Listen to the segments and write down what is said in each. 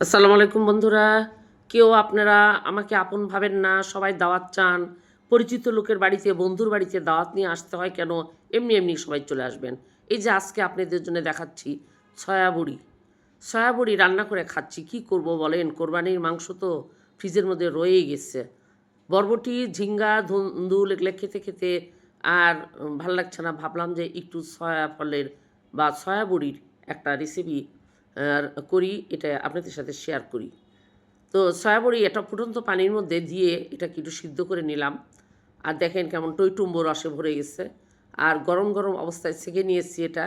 আসসালামু আলাইকুম বন্ধুরা। কেউ আপনারা আমাকে আপন ভাবেন না, সবাই দাওয়াত চান। পরিচিত লোকের বাড়িতে, বন্ধুর বাড়িতে দাওয়াত নিয়ে আসতে হয় কেন? এমনি এমনি সবাই চলে আসবেন। এই যে আজকে আপনাদের জন্য দেখাচ্ছি সয়াবড়ি। সয়াবড়ি রান্না করে খাচ্ছি, কি করব বলেন? কোরবানির মাংস তো ফ্রিজের মধ্যে রয়েই গেছে। বরবটি, ঝিঙ্গা, ধুন্দুল এগুলো খেতে খেতে আর ভালো লাগছে না। ভাবলাম যে একটু সয়া ফলের বা সয়া বড়ির একটা রেসিপি করি, এটা আপনাদের সাথে শেয়ার করি। তো সয়াবড়ি এটা ফুটন্ত পানির মধ্যে দিয়ে এটাকে একটু সিদ্ধ করে নিলাম। আর দেখেন কেমন টইটুম্বো রসে ভরে গেছে। আর গরম গরম অবস্থায় সেকে নিয়েছি এটা।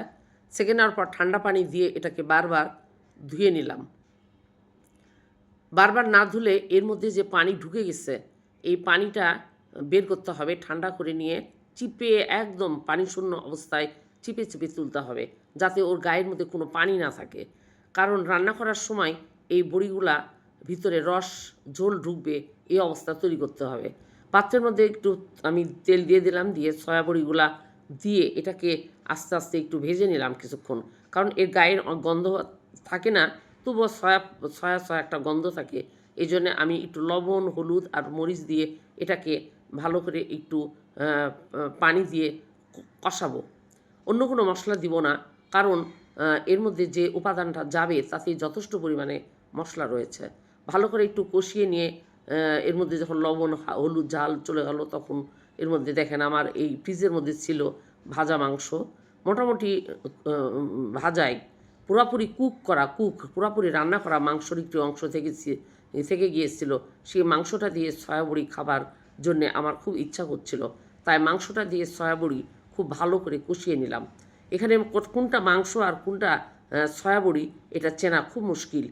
সেকে নেওয়ার পর ঠান্ডা পানি দিয়ে এটাকে বারবার ধুয়ে নিলাম। বারবার না ধুলে এর মধ্যে যে পানি ঢুকে গেছে, এই পানিটা বের করতে হবে ঠান্ডা করে নিয়ে, চিপে একদম পানি শূন্য অবস্থায় চিপে চিপে তুলতে হবে। যাতে ওর গায়ের মধ্যে কোনো পানি না থাকে। কারণ রান্না করার সময় এই বড়িগুলা ভিতরে রস, ঝোল ঢুকবে, এই অবস্থা তৈরি করতে হবে। পাত্রের মধ্যে একটু আমি তেল দিয়ে দিলাম, দিয়ে সয়া বড়িগুলা দিয়ে এটাকে আস্তে আস্তে একটু ভেজে নিলাম কিছুক্ষণ। কারণ এর গায়ের গন্ধ থাকে না, তবুও সয়া সয়া সয়া একটা গন্ধ থাকে। এই জন্য আমি একটু লবণ, হলুদ আর মরিচ দিয়ে এটাকে ভালো করে একটু পানি দিয়ে কষাবো। অন্য কোনো মশলা দিব না, কারণ এর মধ্যে যে উপাদানটা যাবে তাতে যথেষ্ট পরিমাণে মশলা রয়েছে। ভালো করে একটু কষিয়ে নিয়ে এর মধ্যে যখন লবণ হলুদ, ঝাল চলে গেল, তখন এর মধ্যে দেখেন আমার এই ফ্রিজের মধ্যে ছিল ভাজা মাংস। মোটামুটি ভাজাই পুরাপুরি কুক করা, কুক, পুরাপুরি রান্না করা মাংসর একটি অংশ থেকে থেকে গিয়েছিল। সেই মাংসটা দিয়ে সয়াবড়ি খাবার জন্যে আমার খুব ইচ্ছা করছিল তাই মাংসটা দিয়ে সয়াবড়ি খুব ভালো করে কষিয়ে নিলাম। এখানে কোনটা মাংস আর কোনটা সয়াবড়ি, এটা চেনা খুব মুশকিল।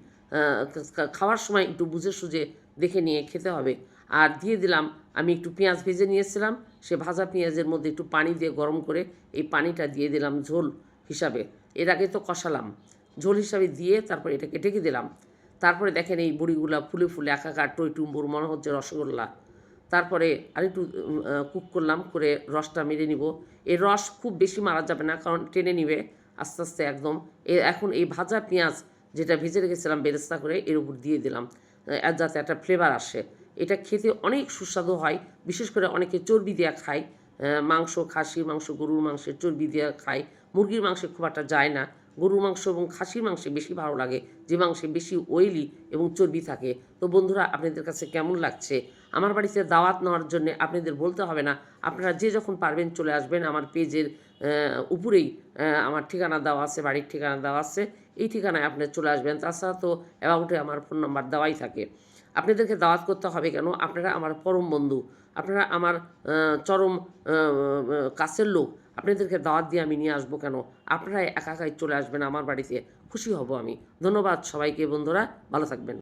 খাওয়ার সময় একটু বুঝে সুঝে দেখে নিয়ে খেতে হবে। আর দিয়ে দিলাম, আমি একটু পেঁয়াজ ভেজে নিয়েছিলাম, সে ভাজা পেঁয়াজের মধ্যে একটু পানি দিয়ে গরম করে এই পানিটা দিয়ে দিলাম ঝোল হিসাবে। এর আগে তো কষালাম। ঝোল হিসাবে দিয়ে তারপর এটাকে ঢেকে দিলাম। তারপরে দেখেন এই বড়িগুলা ফুলে ফুলে একাকার টইটুম্বুর মনে হচ্ছে রসগোল্লা। তারপরে আরেকটু কুক করলাম, করে রসটা মেরে নিব। এই রস খুব বেশি মারা যাবে না, কারণ টেনে নিবে, আস্তে আস্তে একদম। এখন এই ভাজা পেঁয়াজ যেটা ভেজে রেখেছিলাম বেরেস্তা করে, এর উপর দিয়ে দিলাম যাতে একটা ফ্লেভার আসে। এটা খেতে অনেক সুস্বাদু হয়, বিশেষ করে অনেকে চর্বি দেওয়া খায় মাংস, খাসির মাংস, গরুর মাংসের চর্বি দেওয়া খায়, মুরগির মাংসে খুব একটা যায় না। গরুর মাংস এবং খাসির মাংসে বেশি ভালো লাগে, যে মাংসে বেশি অয়েলি এবং চর্বি থাকে। তো বন্ধুরা, আপনাদের কাছে কেমন লাগছে? আমার বাড়িতে দাওয়াত নেওয়ার জন্য আপনাদের বলতে হবে না। আপনারা যে যখন পারবেন চলে আসবেন আমার পেজের উপরেই আমার ঠিকানা দেওয়া আছে, বাড়ির ঠিকানা দেওয়া আছে। এই ঠিকানায় আপনি চলে আসবেন। তাছাড়া তো অ্যাবাউটে আমার ফোন নাম্বার দেওয়াই থাকে। আপনাদেরকে দাওয়াত করতে হবে কেন? আপনারা আমার পরম বন্ধু, আপনারা আমার চরম কাছের লোক, আপনাদেরকে দাওয়াত দিয়ে আমি নিয়ে আসব কেন? আপনারা একা একাই চলে আসবেন আমার বাড়িতে, খুশি হব আমি। ধন্যবাদ সবাইকে বন্ধুরা, ভালো থাকবেন।